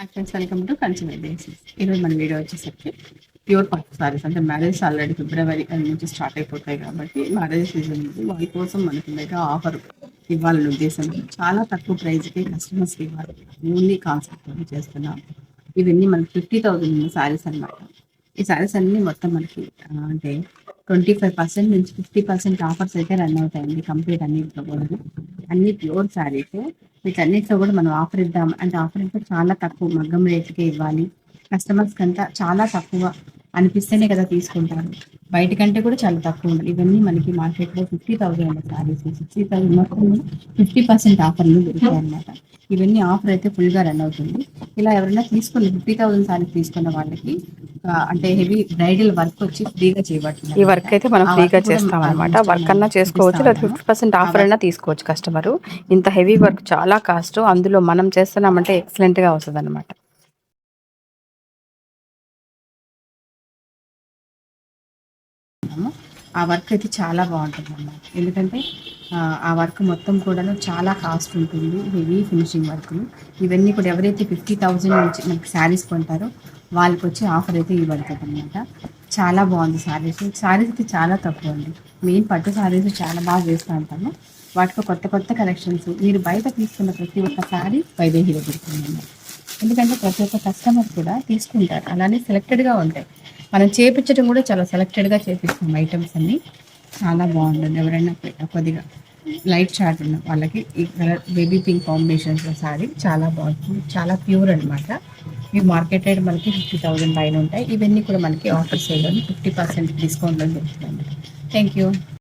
Friends welcome to consumer basis ఈరోజు మన video వచ్చేసరికి ప్యూర్ పట్టు సారీస్ అంటే మ్యారేజ్ ఆల్రెడీ ఫిబ్రవరి నుంచి స్టార్ట్ అయిపోతాయి కాబట్టి మ్యారేజ్ సీజన్ ఉంది వాళ్ళ కోసం మనకి మీద ఆఫర్ ఇవ్వాలనే ఉద్దేశం చాలా తక్కువ ప్రైస్కి కస్టమర్స్కి ఇవ్వాలి. ఓన్లీ కాన్సెప్ట్ చేస్తున్నాం. ఇవన్నీ మనకి ఫిఫ్టీ థౌజండ్ ఉన్న శారీస్ అనమాట ఈ శారీస్ అన్నీ మొత్తం మనకి అంటే ట్వంటీ ఫైవ్ పర్సెంట్ నుంచి ఫిఫ్టీ పర్సెంట్ ఆఫర్స్ అయితే రన్ అవుతాయండి. కంప్లీట్ అన్నింటిలో కూడా అన్ని ప్యూర్ శారీస్ వీటన్నిటిలో కూడా మనం ఆఫర్ ఇద్దాం. అంటే ఆఫర్ అయితే చాలా తక్కువ. మగ్గం రేట్కే ఇవ్వాలి. కస్టమర్స్ కంతా చాలా తక్కువ అనిపిస్తేనే కదా తీసుకుంటారు. బయట కంటే కూడా చాలా తక్కువ ఉంది. ఇవన్నీ మనకి మార్కెట్లో ఫిఫ్టీ థౌసండ్ ఉన్న శారీస్ సిక్స్టీ థౌసండ్ మొత్తం ఫిఫ్టీ పర్సెంట్ ఆఫర్లు దొరుకుతాయి అనమాట ఇవన్నీ ఆఫర్ అయితే ఫుల్గా రన్ అవుతుంది. ఇలా ఎవరైనా తీసుకున్న ఫిఫ్టీ థౌసండ్ శారీస్ తీసుకున్న వాళ్ళకి అంటే హెవీ బ్రైడల్ వర్క్ వచ్చి ఫ్రీగా చేయబడుతుంది ఈ వర్క్ అయితే మనం ఫ్రీగా కూడా చేస్తాం అనమాట వర్క్ అన్నా చేసుకోవచ్చు లేదా. ఫిఫ్టీ పర్సెంట్ ఆఫర్ అయినా తీసుకోవచ్చు కస్టమర్. ఇంత హెవీ వర్క్ చాలా కాస్ట్ అందులో మనం చేస్తున్నామంటే ఎక్సలెంట్గా వస్తుంది అనమాట. ఆ వర్క్ అయితే చాలా బాగుంటుంది అన్నమాట ఎందుకంటే ఆ, వర్క్ మొత్తం కూడాను చాలా కాస్ట్ ఉంటుంది హెవీ ఫినిషింగ్ వర్క్లు ఇవన్నీ కూడా ఎవరైతే ఫిఫ్టీ థౌజండ్ నుంచి మనకి శారీస్ కొంటారో వాళ్ళకి వచ్చి ఆఫర్ అయితే ఇవ్వబడుతుంది అనమాట చాలా బాగుంది శారీస్ శారీస్ అయితే చాలా తక్కువ అండి. మెయిన్ పట్టు శారీస్ చాలా బాగా వేస్తూ ఉంటాము. వాటికి కొత్త కొత్త కలెక్షన్స్ మీరు బయట తీసుకున్న ప్రతి ఒక్క శారీ వైదేహి దగ్గరికి ఎందుకంటే ప్రతి ఒక్క కస్టమర్ కూడా తీసుకుంటారు. అలానే సెలెక్టెడ్గా ఉంటాయి. మనం చేపించడం కూడా చాలా సెలెక్టెడ్గా చేపిస్తాం ఐటమ్స్ అన్ని. చాలా బాగుంటుంది. ఎవరైనా కొద్దిగా లైట్ చార్ట్ ఉన్న వాళ్ళకి ఈ కలర్ బేబీ పింక్ కాంబినేషన్స్లో శారీ చాలా బాగుంటుంది. చాలా ప్యూర్ అనమాట ఇవి మార్కెట్ రేట్ మనకి ఫిఫ్టీ థౌజండ్ పైన ఉంటాయి. ఇవన్నీ కూడా మనకి ఆఫర్ సేల్ ఫిఫ్టీ పర్సెంట్ డిస్కౌంట్లో దొరుకుతుంది. Thank you